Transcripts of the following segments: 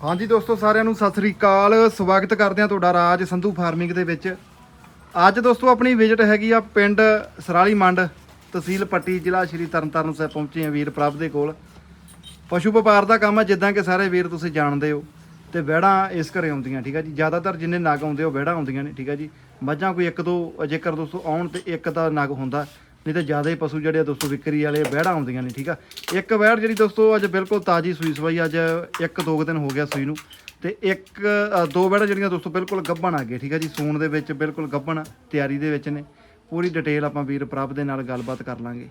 ਹਾਂਜੀ ਦੋਸਤੋ, ਸਾਰਿਆਂ ਨੂੰ ਸਤਿ ਸ੍ਰੀ ਅਕਾਲ। ਸਵਾਗਤ ਕਰਦੇ ਹਾਂ ਤੁਹਾਡਾ ਰਾਜ ਸੰਧੂ ਫਾਰਮਿੰਗ ਦੇ ਵਿੱਚ। ਅੱਜ ਦੋਸਤੋ, ਆਪਣੀ ਵਿਜ਼ਿਟ ਹੈਗੀ ਆ ਪਿੰਡ ਸਰਾਲੀ ਮੰਡ, ਤਹਿਸੀਲ ਪੱਟੀ, ਜ਼ਿਲ੍ਹਾ ਸ਼੍ਰੀ ਤਰਨਤਾਰਨ ਸਾਹਿਬ ਪਹੁੰਚੇ ਆ ਵੀਰ ਪ੍ਰਭ ਦੇ ਕੋਲ। ਪਸ਼ੂ ਵਪਾਰ ਦਾ ਕੰਮ ਆ, ਜਿੱਦਾਂ ਕਿ ਸਾਰੇ ਵੀਰ ਤੁਸੀਂ ਜਾਣਦੇ ਹੋ, ਤੇ ਵਹਿੜਾਂ ਇਸ ਘਰੇ ਆਉਂਦੀਆਂ, ਠੀਕ ਆ ਜੀ? ਜ਼ਿਆਦਾਤਰ ਜਿੰਨੇ ਨਗ ਆਉਂਦੇ ਉਹ ਵਹਿੜਾਂ ਆਉਂਦੀਆਂ ਨੇ, ਠੀਕ ਹੈ ਜੀ? ਮੱਝਾਂ ਕੋਈ ਇੱਕ ਦੋ, ਜੇਕਰ ਦੋਸਤੋ ਆਉਣ ਤੇ ਇੱਕ ਦਾ ਨਗ ਹੁੰਦਾ। ਨਹੀਂ ਤਾਂ ਜ਼ਿਆਦਾ ਹੀ ਪਸ਼ੂ ਜਿਹੜੇ ਆ ਦੋਸਤੋ ਵਿਕਰੀ ਵਾਲੇ ਵਹਿੜਾਂ ਆਉਂਦੀਆਂ ਨੇ, ਠੀਕ ਆ? ਇੱਕ ਵਹਿੜ ਜਿਹੜੀ ਦੋਸਤੋ ਅੱਜ ਬਿਲਕੁਲ ਤਾਜੀ ਸੂਈ ਸਵਾਈ, ਅੱਜ ਇੱਕ ਦੋ ਕੁ ਦਿਨ ਹੋ ਗਿਆ ਸੂਈ ਨੂੰ। ਤੇ ਇੱਕ ਦੋ ਵਹਿੜਾਂ ਜਿਹੜੀਆਂ ਦੋਸਤੋ ਬਿਲਕੁਲ ਗੱਭਣ ਆ ਗਏ, ਠੀਕ ਆ ਜੀ? ਸੂਣ ਦੇ ਵਿੱਚ ਬਿਲਕੁਲ ਗੱਭਣ, ਤਿਆਰੀ ਦੇ ਵਿੱਚ ਨੇ। ਪੂਰੀ ਡਿਟੇਲ ਆਪਾਂ ਵੀਰ ਪ੍ਰਭ ਦੇ ਨਾਲ ਗੱਲਬਾਤ ਕਰ ਲਾਂਗੇ।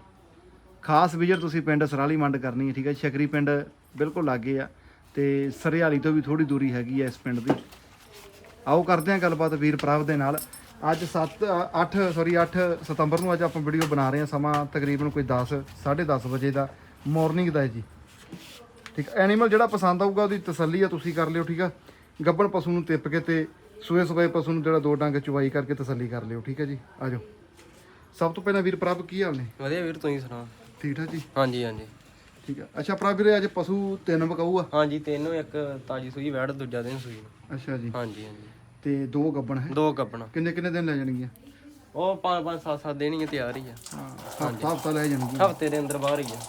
ਖਾਸ ਵਿਜ਼ਿਟ ਤੁਸੀਂ ਪਿੰਡ ਸਰਾਲੀ ਮੰਡ ਕਰਨੀ ਹੈ, ਠੀਕ ਹੈ ਸ਼ਕਰੀ ਪਿੰਡ ਬਿਲਕੁਲ ਲਾਗੇ ਆ ਤੇ ਸਰਿਆਲੀ ਤੋਂ ਵੀ ਥੋੜੀ ਦੂਰੀ ਹੈਗੀ ਆ ਇਸ ਪਿੰਡ ਦੀ। ਆਓ ਕਰਦੇ ਹਾਂ ਗੱਲਬਾਤ ਵੀਰ ਪ੍ਰਭ ਦੇ ਨਾਲ। ਅੱਜ 7 8 ਸੌਰੀ 8 ਸਤੰਬਰ ਨੂੰ ਅੱਜ ਆਪਾਂ ਵੀਡੀਓ ਬਣਾ ਰਹੇ ਹਾਂ ਸਮਾਂ ਤਕਰੀਬਨ ਕੋਈ 10 10:30 ਵਜੇ ਦਾ ਮਾਰਨਿੰਗ ਦਾ ਹੈ ਜੀ। ਠੀਕ ਐਨੀਮਲ ਜਿਹੜਾ ਪਸੰਦ ਆਊਗਾ ਉਹਦੀ ਤਸੱਲੀ ਆ ਤੁਸੀਂ ਕਰ ਲਿਓ ਠੀਕ ਆ? ਗੱਬਣ ਪਸ਼ੂ ਨੂੰ ਤਿੱਪ ਕੇ ਤੇ ਸੂਏ ਸੂਏ ਪਸ਼ੂ ਨੂੰ ਜਿਹੜਾ ਦੋ ਡੰਗ ਚੁਵਾਈ ਕਰਕੇ ਤਸੱਲੀ ਕਰ ਲਿਓ ਠੀਕ ਹੈ ਜੀ? ਆਜੋ ਸਭ ਤੋਂ ਪਹਿਲਾਂ ਵੀਰ ਪ੍ਰਭ ਕੀ ਹਾਲ ਨੇ? ਵਧੀਆ ਵੀਰ ਤੁਸੀਂ ਸੁਣਾਓ? ਠੀਕ ਠਾਕ ਜੀ? ਹਾਂਜੀ ਹਾਂਜੀ। ਠੀਕ ਹੈ ਅੱਛਾ ਪ੍ਰਭ ਵੀਰੇ ਅੱਜ ਪਸ਼ੂ ਤਿੰਨ ਵਕਾਊ ਆ ਹਾਂਜੀ ਤੈਨੂੰ ਇੱਕ ਤਾਜੀ ਸੂਈ ਵੜ ਦੂਜਾ ਦਿਨ ਸੂਈ। ਅੱਛਾ ਜੀ। ਹਾਂਜੀ ਹਾਂਜੀ। ਤੇ ਦੋ ਗੱਬਣ ਹੈ। ਦੋ ਕੱਪਣਾ ਕਿੰਨੇ ਕਿੰਨੇ ਦਿਨ ਲੈ ਜਾਣਗੀਆਂ? ਉਹ ਪੰਜ ਪੰਜ ਸੱਤ ਸੱਤ ਦਿਨ ਹੀ ਆ, ਤਿਆਰ ਹੀ ਆ। ਹਾਂ ਹਫਤਾ ਹਫਤਾ ਲੈ ਜਾਣਗੀਆਂ। ਹਫ਼ਤੇ ਦੇ ਅੰਦਰ ਬਾਹਰ ਹੀ ਆ।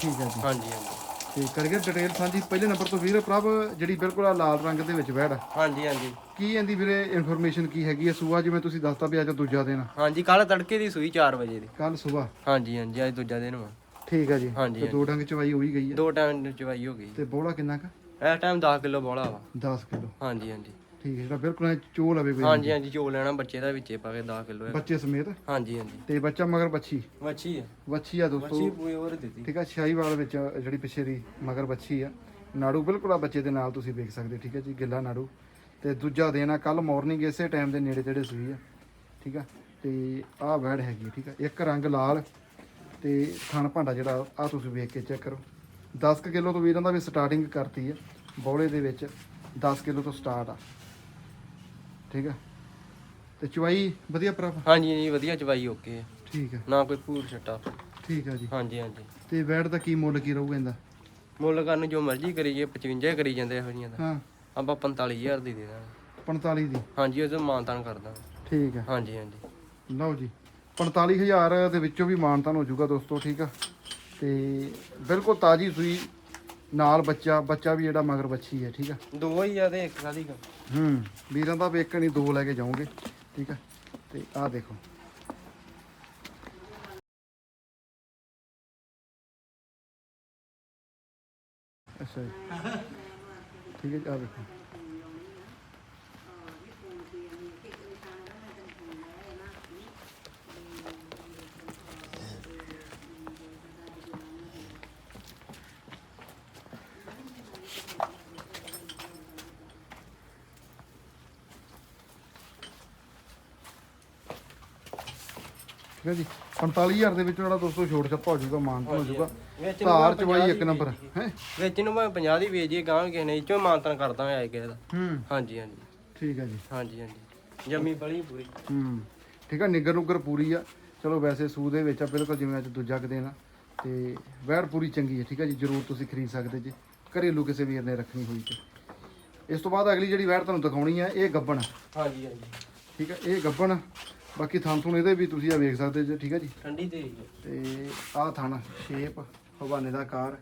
ਠੀਕ ਹੈ ਜੀ। ਹਾਂਜੀ ਹਾਂਜੀ। ਤੇ ਕਰੀਏ ਡਿਟੇਲ ਸਾਂਝੀ। ਪਹਿਲੇ ਨੰਬਰ ਤੋਂ ਵੀਰ ਪ੍ਰਭ ਜਿਹੜੀ ਬਿਲਕੁਲ ਆ ਲਾਲ ਰੰਗ ਦੇ ਵਿੱਚ ਆ। ਹਾਂਜੀ ਹਾਂਜੀ। ਕੀ ਇਹਦੀ ਵੀਰੇ ਇਨਫੋਰਮੇਸ਼ਨ ਕੀ ਹੈਗੀ ਹੈ ਸੂਆ ਜਿਵੇਂ ਤੁਸੀਂ ਦੱਸਤਾ ਵੀ ਅੱਜ ਦੂਜਾ ਦਿਨ ਹਾਂਜੀ ਕੱਲ ਤੜਕੇ ਦੀ ਸੂਈ 4 ਵਜੇ ਦੀ। ਕੱਲ ਸਵੇਰ ਹਾਂਜੀ ਹਾਂਜੀ ਅੱਜ ਦੂਜਾ ਦਿਨ ਵਾ। ਠੀਕ ਹੈ ਜੀ। ਹਾਂਜੀ, ਤੇ ਦੋ ਡੰਗ ਚਵਾਈ ਹੋਈ ਗਈ ਹੈ ਦੋ ਟਾਈਮ ਚਵਾਈ ਹੋ ਗਈ। ਤੇ ਬੋਲਾ ਕਿੰਨਾ ਕ? ਇਸ ਟਾਈਮ 10 ਕਿਲੋ ਬੋਲਾ ਵਾ। 10 ਕਿਲੋ। ਹਾਂਜੀ ਹਾਂਜੀ। ਠੀਕ ਹੈ ਜਿਹੜਾ ਬਿਲਕੁਲ ਐਂ ਚੋਲ ਆਵੇ ਕੋਈ ਹਾਂਜੀ ਹਾਂਜੀ ਚੋ ਲੈਣਾ ਬੱਚੇ ਦਾ ਵਿੱਚੇ ਪਾ ਕੇ 10 ਕਿਲੋ ਬੱਚੇ ਸਮੇਤ? ਹਾਂਜੀ ਹਾਂਜੀ। ਤੇ ਬੱਚਾ ਮਗਰ ਬੱਚੀ? ਵੱਛੀ ਆ। ਬੱਚੀ ਆ ਦੋਸਤੋ। ਵੱਛੀ ਪੂਰੀ ਹੋਰ ਦਿੱਤੀ। ਠੀਕ ਆ ਸ਼ਾਹੀਵਾਲ ਵਿੱਚ ਜਿਹੜੀ ਪਿੱਛੇ ਦੀ ਮਗਰ ਬੱਚੀ ਆ। ਨਾੜੂ ਬਿਲਕੁਲ ਆ ਬੱਚੇ ਦੇ ਨਾਲ ਤੁਸੀਂ ਵੇਖ ਸਕਦੇ ਠੀਕ ਹੈ ਜੀ ਗਿੱਲਾ ਨਾੜੂ। ਤੇ ਦੂਜਾ ਦਿਨ ਆ ਕੱਲ ਮਾਰਨਿੰਗ ਇਸੇ ਟਾਈਮ ਦੇ ਨੇੜੇ ਤੇੜੇ ਸੂਈ ਆ ਠੀਕ ਆ। ਤੇ ਆਹ ਵੈੜ ਹੈਗੀ ਆ, ਠੀਕ ਆ ਇੱਕ ਰੰਗ ਲਾਲ ਤੇ ਥਣ ਭਾਂਡਾ ਜਿਹੜਾ ਆ ਤੁਸੀਂ ਵੇਖ ਕੇ ਚੈੱਕ ਕਰੋ। 10 ਕੁ ਕਿਲੋ ਤੋਂ ਵੀਰਾਂ ਦਾ ਵੀ ਸਟਾਰਟਿੰਗ ਕਰਤੀ ਆ ਬੌਲੇ ਦੇ ਵਿੱਚ 10 ਕਿਲੋ ਤੋਂ ਸਟਾਰਟ ਆ। ਠੀਕ ਆ? ਤੇ ਚੁਆਈ ਵਧੀਆ ਪ੍ਰਭ ਹਾਂਜੀ ਜੀ ਵਧੀਆ ਚਵਾਈ ਓਕੇ ਆ। ਠੀਕ ਆ। ਨਾ ਕੋਈ ਪੂਰ ਛੱਟਾ। ਠੀਕ ਆ ਜੀ। ਹਾਂਜੀ ਹਾਂਜੀ। ਤੇ ਵੈੜ ਦਾ ਕੀ ਮੁੱਲ ਕੀ ਰਹੂਗਾ ਇਹਦਾ? ਮੁੱਲ ਕਰਨ ਜੋ ਮਰਜ਼ੀ ਕਰੀਏ 55 ਕਰੀ ਜਾਂਦੇ ਇਹੋ ਜਿਹੀਆਂ ਦਾ ਹਾਂ। ਆਪਾਂ 45000 ਦੀ ਦੇ ਦਾਂਗੇ। 45 ਦੀ? ਹਾਂਜੀ ਉਹ ਮਾਨਤਾਨ ਕਰਦਾ ਠੀਕ ਆ। ਹਾਂਜੀ ਹਾਂਜੀ। ਲਓ ਜੀ 45000 ਦੇ ਵਿੱਚੋਂ ਵੀ ਮਾਨਤਾਨ ਹੋ ਜਾਊਗਾ ਦੋਸਤੋ ਠੀਕ ਆ? ਤੇ ਬਿਲਕੁਲ ਤਾਜੀ ਸੂਈ ਨਾਲ ਬੱਚਾ ਬੱਚਾ ਵੀ ਜਿਹੜਾ ਮਗਰ ਬੱਚੀ ਹੈ ਠੀਕ ਆ? ਦੋ ਹੀ ਆ ਤੇ ਇੱਕ ਸਾਡੀ ਗਾ ਹੂੰ ਵੀਰਾਂ ਦਾ ਵੀ ਇੱਕ ਨਹੀਂ ਦੋ ਲੈ ਕੇ ਜਾਓਗੇ ਠੀਕ ਆ? ਤੇ ਆਹ ਦੇਖੋ। ਅੱਛਾ ਜੀ। ਠੀਕ ਹੈ ਆਹ ਦੇਖੋ। ਠੀਕ ਹੈ ਜੀ। 45000 ਦੇ ਵਿੱਚ ਜਿਹੜਾ ਦੋਸਤੋ ਛੋਟ ਛੱਪਾ ਹੋ ਜਾਊਗਾ ਮਾਨਤਾਨ ਹੋ ਜਾਊਗਾ। ਵਿੱਚ ਧਾਰ ਚਵਾਈ ਇੱਕ ਨੰਬਰ ਹੈ? ਵਿੱਚ ਨੂੰ ਮੈਂ 50 ਦੀ ਵੇਚੀਏ ਗਾਂ ਕਿਸੇ ਨੇ ਚੋਂ ਮਾਨਤਾਨ ਕਰਦਾ ਮੈਂ ਆਏ ਕਿਸੇ ਦਾ। ਹੂੰ। ਹਾਂਜੀ ਹਾਂਜੀ। ਠੀਕ ਹੈ ਜੀ। ਹਾਂਜੀ ਹਾਂਜੀ। ਜੰਮੀ ਬੜੀ ਪੂਰੀ। ਹੂੰ। ਠੀਕ ਆ ਨਿੱਗਰ ਨੁੱਗਰ ਪੂਰੀ ਆ। ਚਲੋ ਵੈਸੇ ਸੂ ਦੇ ਵਿੱਚ ਆ ਬਿਲਕੁਲ ਜਿਵੇਂ ਅੱਜ ਦੂਜਾ ਕੁ ਆ। ਤੇ ਵੈੜ ਪੂਰੀ ਚੰਗੀ ਹੈ ਠੀਕ ਆ ਜੀ ਜਰੂਰ ਤੁਸੀਂ ਖਰੀਦ ਸਕਦੇ ਜੀ। ਘਰੇਲੂ ਕਿਸੇ ਵੀਰ ਨੇ ਰੱਖਣੀ ਹੋਈ ਤੇ। ਇਸ ਤੋਂ ਬਾਅਦ ਅਗਲੀ ਜਿਹੜੀ ਵੈੜ ਤੁਹਾਨੂੰ ਦਿਖਾਉਣੀ ਆ ਇਹ ਗੱਬਣ। ਹਾਂਜੀ ਹਾਂਜੀ। ਠੀਕ ਆ ਇਹ ਗੱਬਣ ਬਾਕੀ ਥਣ ਥੁਣ ਇਹਦੇ ਵੀ ਤੁਸੀਂ ਆ ਵੇਖ ਸਕਦੇ ਜੀ ਠੀਕ ਆ ਜੀ? ਠੰਡੀ ਤੇ ਹੀ ਆ। ਤੇ ਆਹ ਥਣ ਸ਼ੇਪ ਹਵਾਨੇ ਦਾ ਆਕਾਰ।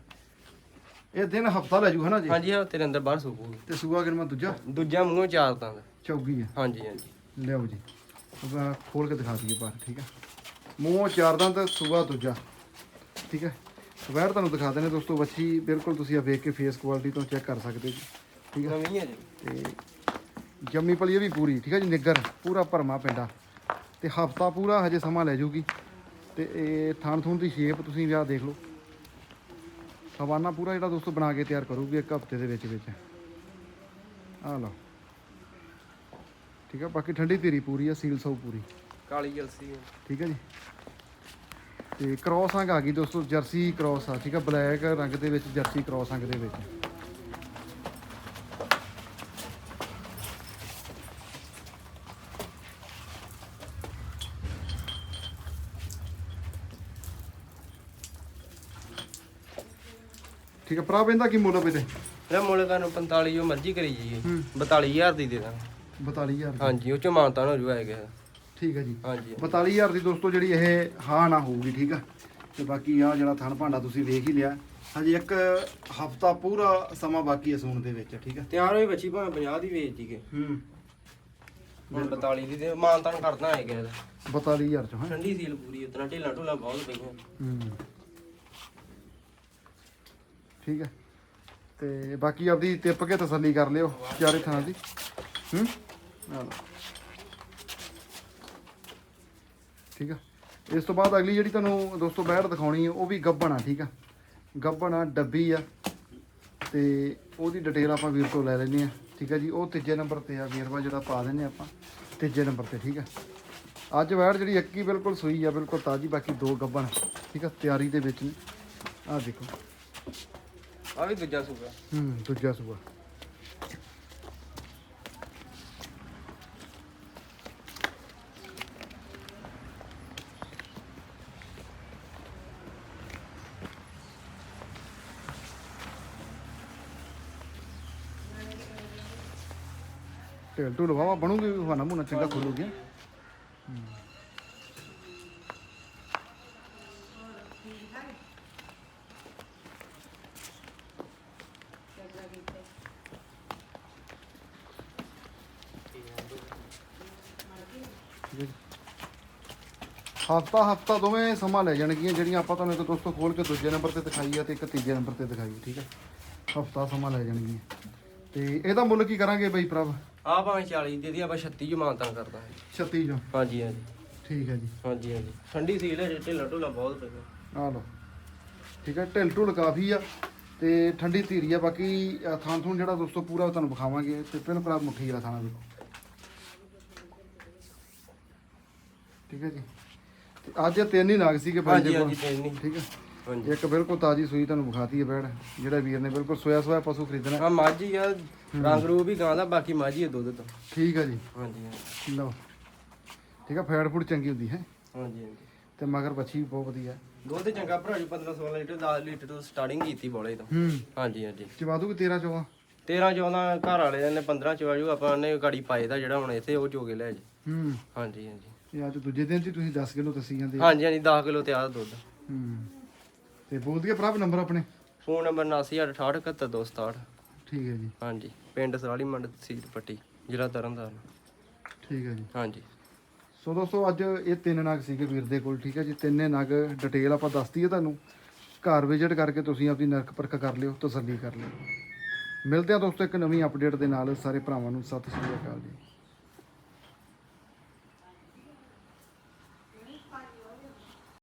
ਇਹ ਦਿਨ ਹਫਤਾ ਲੈ ਜੂ ਹਨਾ ਜੀ? ਹਾਂਜੀ ਹਾਂ ਤੇਰੇ ਅੰਦਰ ਬਾਹਰ ਸੁਕੂਗੀ। ਤੇ ਸੂਆ ਕਿਰਮਾ ਦੂਜਾ? ਦੂਜਾ ਮੂੰਹੋਂ ਚਾਰ ਤਾਂ ਚੌਗੀ ਆ। ਹਾਂਜੀ ਹਾਂਜੀ। ਲਿਆਓ ਜੀ। ਆਪਾਂ ਖੋਲ ਕੇ ਦਿਖਾ ਦਈਏ ਬਾਹਰ ਠੀਕ ਹੈ? ਮੂੰਹੋਂ ਚਾਰ ਦੰਦ ਸੂਆ ਦੂਜਾ ਠੀਕ ਹੈ? ਵੈਰ ਤੁਹਾਨੂੰ ਦਿਖਾ ਦਿੰਦੇ ਦੋਸਤੋ ਵੱਛੀ ਬਿਲਕੁਲ ਤੁਸੀਂ ਆ ਵੇਖ ਕੇ ਫੇਸ ਕੁਆਲਿਟੀ ਤੋਂ ਚੈੱਕ ਕਰ ਸਕਦੇ ਜੀ ਠੀਕ ਹੈ? ਨਵੀਂ ਹੈ ਜੀ। ਤੇ ਜੰਮੀ ਪਲੀ ਇਹ ਵੀ ਪੂਰੀ ਠੀਕ ਹੈ ਜੀ? ਨਿੱਗਰ ਪੂਰਾ ਭਰਮਾ ਪਿੰਡਾ। ਤੇ ਹਫਤਾ ਪੂਰਾ ਹਜੇ ਸਮਾਂ ਲੈ ਜਾਊਗੀ ਤੇ ਇਹ ਥਾਣ ਥੂਣ ਦੀ ਸ਼ੇਪ ਤੁਸੀਂ ਵੀ ਆਹ ਦੇਖ ਲਓ। ਹਵਾਨਾ ਪੂਰਾ ਜਿਹੜਾ ਦੋਸਤੋ ਬਣਾ ਕੇ ਤਿਆਰ ਕਰੂਗੀ ਇੱਕ ਹਫ਼ਤੇ ਦੇ ਵਿੱਚ ਵਿੱਚ। ਆਹ ਲਓ। ਠੀਕ ਹੈ ਬਾਕੀ ਠੰਡੀ ਧੀਰੀ ਪੂਰੀ ਆ ਸੀਲ ਸੌ ਪੂਰੀ। ਕਾਲੀ ਜਲਸੀ ਠੀਕ ਹੈ ਜੀ। ਤੇ ਕ੍ਰੋਸ ਅੰਗ ਆ ਗਈ ਦੋਸਤੋ ਜਰਸੀ ਕ੍ਰੋਸ ਆ ਠੀਕ ਹੈ ਬਲੈਕ ਰੰਗ ਦੇ ਵਿੱਚ ਜਰਸੀ ਕ੍ਰੋਸ ਅੰਗ ਦੇ ਵਿੱਚ। ਠੀਕ ਹੈ ਭਰਾ ਇਹਦਾ ਕੀ ਮੁੱਲ ਆ ਬਈ ਤੇ ਇਹਦਾ ਮੁੱਲ ਕਰਨ 45 ਜੋ ਮਰਜ਼ੀ ਕਰੀ ਜੀ ਹੂੰ। 42000 ਦੀ ਦੇ ਦਾਂ 42000 ਦੀ। ਹਾਂਜੀ ਉਹ ਚ ਮਾਨਤਾ ਹੋ ਜੂ ਆਏਗਾ ਠੀਕ ਹੈ ਜੀ। ਹਾਂਜੀ। 42000 ਦੀ ਦੋਸਤੋ ਜਿਹੜੀ ਇਹ ਹਾਂ ਨਾ ਹੋਊਗੀ ਠੀਕ ਆ? ਤੇ ਬਾਕੀ ਆ ਜਿਹੜਾ ਥਣ ਭਾਂਡਾ ਤੁਸੀਂ ਵੇਖ ਹੀ ਲਿਆ। ਹਜੇ ਇੱਕ ਹਫਤਾ ਪੂਰਾ ਸਮਾਂ ਬਾਕੀ ਹੈ ਸੂਣ ਦੇ ਵਿੱਚ ਠੀਕ ਆ? ਤਿਆਰ ਹੋਈ ਬੱਚੀ ਭਾਵੇਂ 50 ਦੀ ਵੇਚ ਦੀਗੇ ਹੂੰ। ਹੁਣ 42 ਦੀ ਤੇ ਮਾਨਤਾ ਕਰਦਾ ਹੈ ਕਿਸੇ ਦਾ 42000 ਚੋਂ ਹੈ? ਠੰਡੀ ਸੀਲ ਪੂਰੀ ਉਤਨਾ ਢੇਲਾ ਢੋਲਾ ਬਹੁਤ ਪਈਆਂ ਹੂੰ। ਠੀਕ ਹੈ। ਤੇ ਬਾਕੀ ਆਪਦੀ ਟਿੱਪ ਕੇ ਤਸੱਲੀ ਕਰ ਲਿਓ ਚਾਰੇ ਥਾਂ ਦੀ। ਹੂੰ? ਆ ਲਓ। ਠੀਕ ਆ। ਇਸ ਤੋਂ ਬਾਅਦ ਅਗਲੀ ਜਿਹੜੀ ਤੁਹਾਨੂੰ ਦੋਸਤੋ ਬੈਠ ਦਿਖਾਉਣੀ ਹੈ, ਉਹ ਵੀ ਗੱਬਣ ਆ ਠੀਕ ਆ। ਗੱਬਣ ਆ ਡੱਬੀ ਆ। ਤੇ ਉਹਦੀ ਡਿਟੇਲ ਆਪਾਂ ਵੀਰ ਤੋਂ ਲੈ ਲੈਣੀ ਆ ਠੀਕ ਆ ਜੀ, ਉਹ ਤੀਜੇ ਨੰਬਰ ਤੇ ਆ ਵੀਰਵਾ ਜਿਹੜਾ ਪਾ ਦਿੰਨੇ ਆਪਾਂ। ਤੀਜੇ ਨੰਬਰ ਤੇ, ਠੀਕ ਆ। ਅੱਜ ਵੈੜ ਜਿਹੜੀ ਅੱਕੀ ਬਿਲਕੁਲ ਸੂਈ ਆ, ਬਿਲਕੁਲ ਤਾਜੀ, ਬਾਕੀ ਦੋ ਗੱਬਣ, ਠੀਕ ਆ, ਤਿਆਰੀ ਦੇ ਵਿੱਚ ਨੇ। ਆਹ ਦੇਖੋ। ਆ ਵੀ ਦੂਜਾ ਸੂਗਾ ਹੂੰ, ਦੂਜਾ ਸੂਆ ਢੇਲ ਢੂਲ ਵਾਵਾ ਬਣੂਗੀ ਹਵਾਨਾ ਮੁਨਾ ਚੰਗਾ ਖੋਲੂਗੀ। ਹਫਤਾ ਹਫਤਾ ਦੋਵੇਂ ਸਮਾਂ ਲੈ ਜਾਣਗੀਆਂ ਜਿਹੜੀਆਂ ਆਪਾਂ ਤੁਹਾਨੂੰ ਇੱਕ ਦੋਸਤੋ ਖੋਲ ਕੇ ਦੂਜੇ ਨੰਬਰ ਤੇ ਦਿਖਾਈ ਆ ਤੇ ਇੱਕ ਤੀਜੇ ਨੰਬਰ ਤੇ ਦਿਖਾਈ ਠੀਕ ਹੈ ਹਫਤਾ ਸਮਾਂ ਲੈ ਜਾਣਗੀਆਂ। ਤੇ ਇਹਦਾ ਮੁੱਲ ਕੀ ਕਰਾਂਗੇ ਬਈ ਪ੍ਰਭ ਆ ਭਾਵੇਂ 40 ਦੇ ਦੀ ਆਪਾਂ 36 ਜੋ ਮਾਨਤਾ ਕਰਦਾ। ਹੈ 36 ਜੋ ਹਾਂਜੀ ਹਾਂਜੀ। ਠੀਕ ਹੈ ਜੀ। ਹਾਂਜੀ ਹਾਂਜੀ। ਠੰਡੀ ਸੀਲ ਹੈ ਢੇਲਾ ਢੋਲਾ ਬਹੁਤ ਪਈਆਂ ਆ ਲਓ। ਠੀਕ ਹੈ ਢਿਲ ਢੁਲ ਕਾਫੀ ਆ ਤੇ ਠੰਡੀ ਧੀਰੀ ਆ ਬਾਕੀ ਅ, ਥਾਂ ਥੂਣ ਜਿਹੜਾ ਦੋਸਤੋ ਪੂਰਾ ਤੁਹਾਨੂੰ ਵਿਖਾਵਾਂਗੇ। ਤੇ ਬਿਲਕੁਲ ਆ ਮੁੱਠੀ ਵਾਲਾ ਥਾਣਾ ਦੇਖੋ ਠੀਕ ਹੈ ਜੀ। ਅੱਜ ਇਹ ਤਿੰਨ ਹੀ ਨਾਗ ਸੀਗੇ ਹਾਂਜੀ ਦੇ ਕੋਲ। ਹਾਂਜੀ ਤਿੰਨ ਨਹੀਂ ਠੀਕ ਹੈ। ਹਾਂਜੀ। ਇੱਕ ਬਿਲਕੁਲ ਤਾਜੀ ਸੂਈ ਤੁਹਾਨੂੰ ਵਿਖਾਤੀ ਹੈ ਬੈੜ ਜਿਹੜਾ ਵੀਰ ਨੇ ਬਿਲਕੁਲ ਸੋਇਆ ਸੋਇਆ ਪਸ਼ੂ ਖਰੀਦਣਾ ਆ ਮਾਝੀ ਆ ਰੰਗ ਰੂਪ ਵੀ ਗਾਂ ਦਾ ਬਾਕੀ ਮਾਝੀ ਆ ਦੁੱਧ ਤੋਂ। ਠੀਕ ਹੈ ਜੀ। ਹਾਂਜੀ ਹਾਂਜੀ। ਲਓ। ਠੀਕ ਹੈ ਫੈਟ ਫੂਡ ਚੰਗੀ ਹੁੰਦੀ ਹੈ। ਹਾਂਜੀ ਹਾਂਜੀ। ਤੇ ਮਗਰ ਬੱਚੀ ਵੀ ਬਹੁਤ ਵਧੀਆ। ਦੁੱਧ ਚੰਗਾ ਭਰਾ ਜੀ 15 16 ਲੀਟਰ 10 ਲੀਟਰ ਤੋਂ ਸਟਾਰਟਿੰਗ ਕੀਤੀ ਬੋਲੇ ਤੋਂ। ਹੂੰ। ਹਾਂਜੀ ਹਾਂਜੀ। ਚਵਾ ਦੂਗੀ 13 ਚੋਂ 13 14 ਘਰ ਵਾਲੇ ਨੇ 15 ਚਵਾਜੂ ਆਪਾਂ ਨੇ ਗਾੜੀ ਪਾਏ ਦਾ ਜਿਹੜਾ ਹੁਣ ਇੱਥੇ ਉਹ ਚੋਗੇ ਲੈ ਜੀ ਹੂੰ। ਹਾਂਜੀ ਹਾਂਜੀ। ਇਹ ਅੱਜ ਦੂਜੇ ਦਿਨ ਹੀ ਤੁਸੀਂ 10 ਕਿਲੋ ਦੱਸੀ ਜਾਂਦੇ ਹਾਂਜੀ ਹਾਂਜੀ 10 ਕਿਲੋ ਤਿਆਰ ਦੁੱਧ। ਹੂੰ। ਤੇ ਬੋਲ ਦਈਏ ਭਰਾ ਨੰਬਰ ਆਪਣੇ? ਫੋਨ ਨੰਬਰ 7968671267 ਠੀਕ ਹੈ ਜੀ। ਹਾਂਜੀ ਪਿੰਡ ਸਰਾਲੀ ਮੰਡ ਤਹਿਸੀਲ ਪੱਟੀ ਜ਼ਿਲ੍ਹਾ ਤਰਨਤਾਰਨ। ਠੀਕ ਹੈ ਜੀ। ਹਾਂਜੀ। ਸੋ ਦੋਸਤੋ ਅੱਜ ਇਹ ਤਿੰਨ ਨਗ ਸੀਗੇ ਵੀਰ ਦੇ ਕੋਲ ਠੀਕ ਹੈ ਜੀ। ਤਿੰਨੇ ਨਗ ਡਿਟੇਲ ਆਪਾਂ ਦੱਸਤੀ ਹੈ ਤੁਹਾਨੂੰ। ਘਰ ਵਿਜ਼ਿਟ ਕਰਕੇ ਤੁਸੀਂ ਆਪਦੀ ਨਰਕ ਪਰਖ ਕਰ ਲਿਓ ਤਸੱਲੀ ਕਰ ਲਿਓ। ਮਿਲਦੇ ਆ ਦੋਸਤੋ ਇੱਕ ਨਵੀਂ ਅਪਡੇਟ ਦੇ ਨਾਲ। ਸਾਰੇ ਭਰਾਵਾਂ ਨੂੰ ਸਤਿ ਸ਼੍ਰੀ ਅਕਾਲ ਜੀ।